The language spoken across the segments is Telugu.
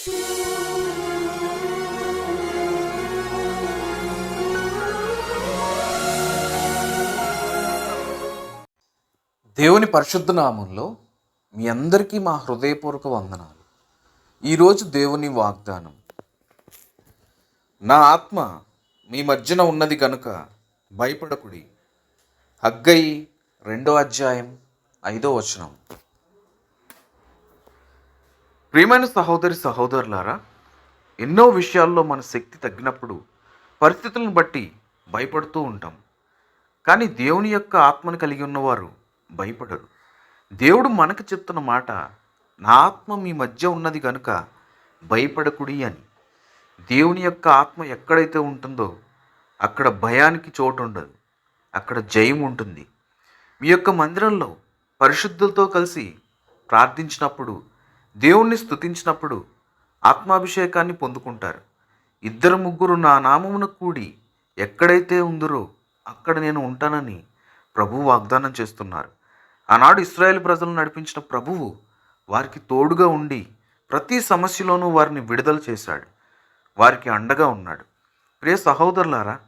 దేవుని పరిశుద్ధ నామంలో మీ అందరికీ మా హృదయపూర్వక వందనాలు. ఈరోజు దేవుని వాగ్దానం. నా ఆత్మ మీ మధ్యన ఉన్నది కనుక భయపడకుడి. హగ్గయి రెండో అధ్యాయం ఐదో వచనం. ప్రియమైన సహోదరి సహోదరులారా ఎన్నో విషయాల్లో మన శక్తి తగ్గినప్పుడు పరిస్థితులను బట్టి భయపడుతూ ఉంటాం. కానీ దేవుని యొక్క ఆత్మను కలిగి ఉన్నవారు భయపడరు. దేవుడు మనకు చెప్తున్న మాట నా ఆత్మ మీ మధ్య ఉన్నది కనుక భయపడకుడి అని. దేవుని యొక్క ఆత్మ ఎక్కడైతే ఉంటుందో అక్కడ భయానికి చోటు ఉండదు అక్కడ జయం ఉంటుంది. మీ యొక్క మందిరంలో పరిశుద్ధులతో కలిసి ప్రార్థించినప్పుడు దేవుణ్ణి స్థుతించినప్పుడు ఆత్మాభిషేకాన్ని పొందుకుంటారు. ఇద్దరు ముగ్గురు నా నామమున కూడి ఎక్కడైతే ఉందరో అక్కడ నేను ఉంటానని ప్రభువు వాగ్దానం చేస్తున్నారు. ఆనాడు ఇస్రాయేల్ ప్రజలను నడిపించిన ప్రభువు వారికి తోడుగా ఉండి ప్రతి సమస్యలోనూ వారిని విడుదల చేశాడు. వారికి అండగా ఉన్నాడు. ప్రియ సహోదరులారా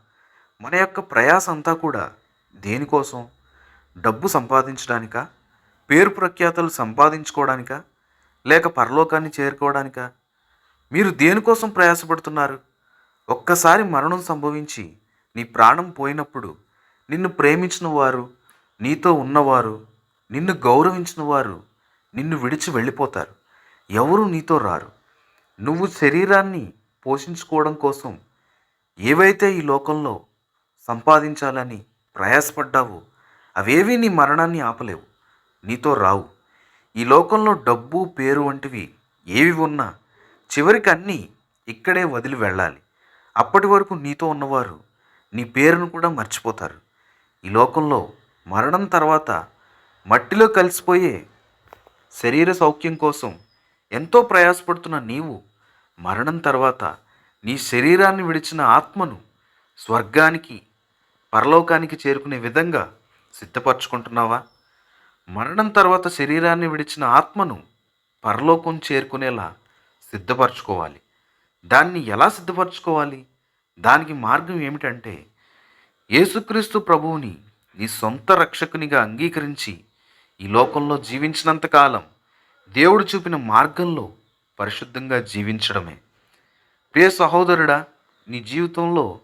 మన యొక్క ప్రయాస అంతా కూడా దేనికోసం? డబ్బు సంపాదించడానికా? పేరు ప్రఖ్యాతలు సంపాదించుకోవడానికా లేక పరలోకాన్ని చేరుకోవడానికా? మీరు దేనికోసం ప్రయాసపడుతున్నారు? ఒక్కసారి మరణం సంభవించి నీ ప్రాణం పోయినప్పుడు నిన్ను ప్రేమించిన వారు నీతో ఉన్నవారు నిన్ను గౌరవించిన వారు నిన్ను విడిచి వెళ్ళిపోతారు. ఎవరు నీతో రారు? నువ్వు శరీరాన్ని పోషించుకోవడం కోసం ఏవైతే ఈ లోకంలో సంపాదించాలని ప్రయాసపడ్డావో అవేవి నీ మరణాన్ని ఆపలేవు. నీతో రావు. ఈ లోకంలో డబ్బు పేరు వంటివి ఏవి ఉన్నా చివరికి అన్నీ ఇక్కడే వదిలి వెళ్ళాలి. అప్పటి వరకు నీతో ఉన్నవారు నీ పేరును కూడా మర్చిపోతారు. ఈ లోకంలో మరణం తర్వాత మట్టిలో కలిసిపోయే శరీర సౌఖ్యం కోసం ఎంతో ప్రయాసపడుతున్న నీవు మరణం తర్వాత నీ శరీరాన్ని విడిచిన ఆత్మను స్వర్గానికి పరలోకానికి చేరుకునే విధంగా సిద్ధపరచుకుంటున్నావా? మరణం తర్వాత శరీరాన్ని విడిచిన ఆత్మను పరలోకం చేరుకునేలా సిద్ధపరచుకోవాలి. దాన్ని ఎలా సిద్ధపరచుకోవాలి? దానికి మార్గం ఏమిటంటే యేసుక్రీస్తు ప్రభువుని నీ సొంత రక్షకునిగా అంగీకరించి ఈ లోకంలో జీవించినంతకాలం దేవుడు చూపిన మార్గంలో పరిశుద్ధంగా జీవించడమే. ప్రియ సహోదరుడా నీ జీవితంలో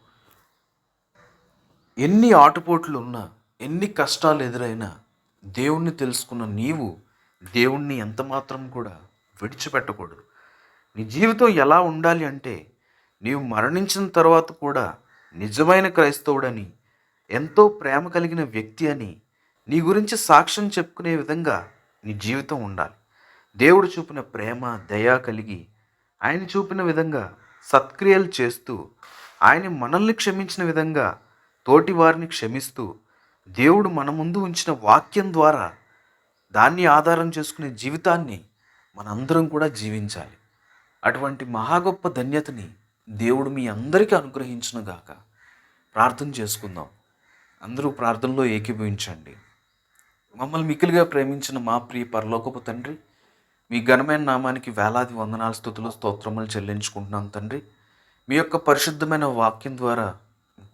ఎన్ని ఆటుపోట్లు ఉన్నా ఎన్ని కష్టాలు ఎదురైనా దేవుణ్ణి తెలుసుకున్న నీవు దేవుణ్ణి ఎంత మాత్రం కూడా విడిచిపెట్టకూడదు. నీ జీవితం ఎలా ఉండాలి అంటే నీవు మరణించిన తర్వాత కూడా నిజమైన క్రైస్తవుడని ఎంతో ప్రేమ కలిగిన వ్యక్తి అని నీ గురించి సాక్ష్యం చెప్పుకునే విధంగా నీ జీవితం ఉండాలి. దేవుడు చూపిన ప్రేమ దయా కలిగి ఆయన చూపిన విధంగా సత్క్రియలు చేస్తూ ఆయన మనల్ని క్షమించిన విధంగా తోటి వారిని క్షమిస్తూ దేవుడు మన ముందు ఉంచిన వాక్యం ద్వారా దాన్ని ఆధారం చేసుకునే జీవితాన్ని మనందరం కూడా జీవించాలి. అటువంటి మహా గొప్ప ధన్యతని దేవుడు మీ అందరికీ అనుగ్రహించును గాక. ప్రార్థన చేసుకుందాం. అందరూ ప్రార్థనలో ఏకీభవించండి. మమ్మల్ని మిక్కిలిగా ప్రేమించిన మా ప్రియ పరలోకపు తండ్రి మీ ఘనమైన నామానికి వేలాది వందనాల స్థుతులు స్తోత్రములు చెల్లించుకుంటున్నాం తండ్రి. మీ యొక్క పరిశుద్ధమైన వాక్యం ద్వారా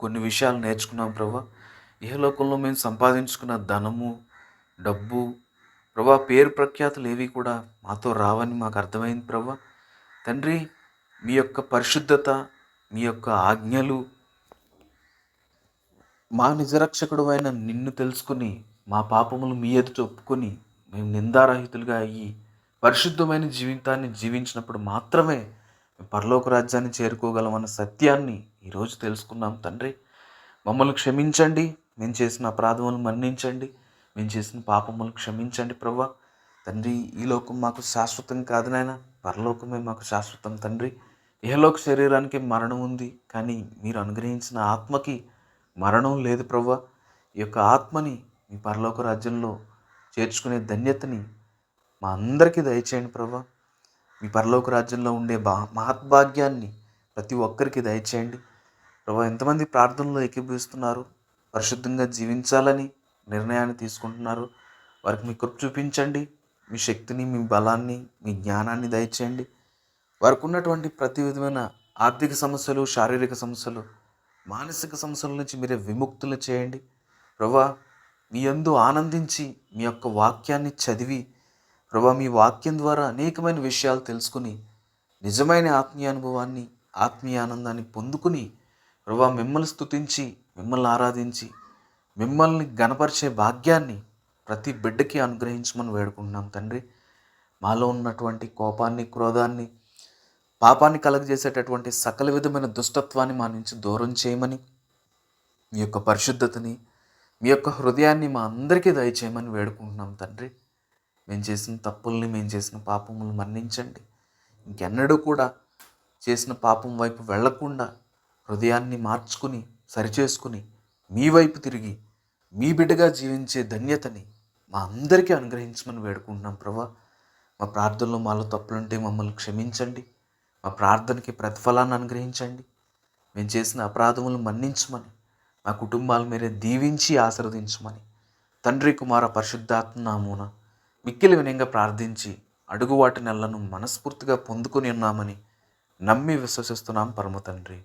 కొన్ని విషయాలు నేర్చుకున్నాం ప్రభా. ఇహలోకంలో మేము సంపాదించుకున్న ధనము డబ్బు ప్రభా పేరు ప్రఖ్యాతులు ఏవి కూడా మాతో రావని మాకు అర్థమైంది ప్రభా. తండ్రి మీ యొక్క పరిశుద్ధత మీ యొక్క ఆజ్ఞలు మా నిజరక్షకుడు అయిన నిన్ను తెలుసుకుని మా పాపములు మీ ఎదుట ఒప్పుకొని మేము నిందారహితులుగా అయ్యి పరిశుద్ధమైన జీవితాన్ని జీవించినప్పుడు మాత్రమే మేము పరలోక రాజ్యాన్ని చేరుకోగలమన్న సత్యాన్ని ఈరోజు తెలుసుకున్నాం తండ్రి. మమ్మల్ని క్షమించండి. మేము చేసిన అపరాధములు మన్నించండి. మేము చేసిన పాపములు క్షమించండి ప్రభా తండ్రి ఈ లోకం మాకు శాశ్వతం కాదు నాయన. పరలోకమే మాకు శాశ్వతం తండ్రి. ఇహలోక శరీరానికి మరణం ఉంది కానీ మీరు అనుగ్రహించిన ఆత్మకి మరణం లేదు ప్రభా ఈ యొక్క ఆత్మని మీ పరలోక రాజ్యంలో చేర్చుకునే ధన్యతని మా అందరికీ దయచేయండి ప్రభా మీ పరలోక రాజ్యంలో ఉండే బా మహద్భాగ్యాన్ని ప్రతి ఒక్కరికి దయచేయండి. ప్రభా ఎంతమంది ప్రార్థనలో ఏకీభవిస్తున్నారు? పరిశుద్ధంగా జీవించాలని నిర్ణయాన్ని తీసుకుంటున్నారు. వారికి మీ కృప చూపించండి. మీ శక్తిని మీ బలాన్ని మీ జ్ఞానాన్ని దయచేయండి. వారికి ఉన్నటువంటి ప్రతి విధమైన ఆర్థిక సమస్యలు శారీరక సమస్యలు మానసిక సమస్యల నుంచి మీరే విముక్తులు చేయండి. ప్రభా మీ యందు ఆనందించి మీ యొక్క వాక్యాన్ని చదివి ప్రభా మీ వాక్యం ద్వారా అనేకమైన విషయాలు తెలుసుకుని నిజమైన ఆత్మీయ అనుభవాన్ని ఆత్మీయ ఆనందాన్ని పొందుకుని ప్రభా మిమ్మల్ని స్థుతించి మిమ్మల్ని ఆరాధించి మిమ్మల్ని గనపరిచే భాగ్యాన్ని ప్రతి బిడ్డకి అనుగ్రహించమని వేడుకుంటున్నాం తండ్రి. మాలో ఉన్నటువంటి కోపాన్ని క్రోధాన్ని పాపాన్ని కలగజేసేటటువంటి సకల విధమైన దుష్టత్వాన్ని మా నుంచి దూరం చేయమని మీ యొక్క పరిశుద్ధతని మీ యొక్క హృదయాన్ని మా అందరికీ దయచేయమని వేడుకుంటున్నాం తండ్రి. మేము చేసిన తప్పుల్ని మేము చేసిన పాపములు మన్నించండి. ఇంకెన్నడూ కూడా చేసిన పాపం వైపు వెళ్ళకుండా హృదయాన్ని మార్చుకుని సరిచేసుకుని మీ వైపు తిరిగి మీ బిడ్డగా జీవించే ధన్యతని మా అందరికీ అనుగ్రహించమని వేడుకుంటున్నాం ప్రభా. మా ప్రార్థనలో మాలో తప్పులుంటే మమ్మల్ని క్షమించండి. మా ప్రార్థనకి ప్రతిఫలాన్ని అనుగ్రహించండి. మేము చేసిన అపరాధములను మన్నించమని మా కుటుంబాలు మీరే దీవించి ఆశీర్వదించమని తండ్రి కుమార పరిశుద్ధాత్మనామూన మిక్కిలి వినయంగా ప్రార్థించి అడుగు వాటి నెలను మనస్ఫూర్తిగా పొందుకొని ఉన్నామని నమ్మి విశ్వసిస్తున్నాం పరమ తండ్రి.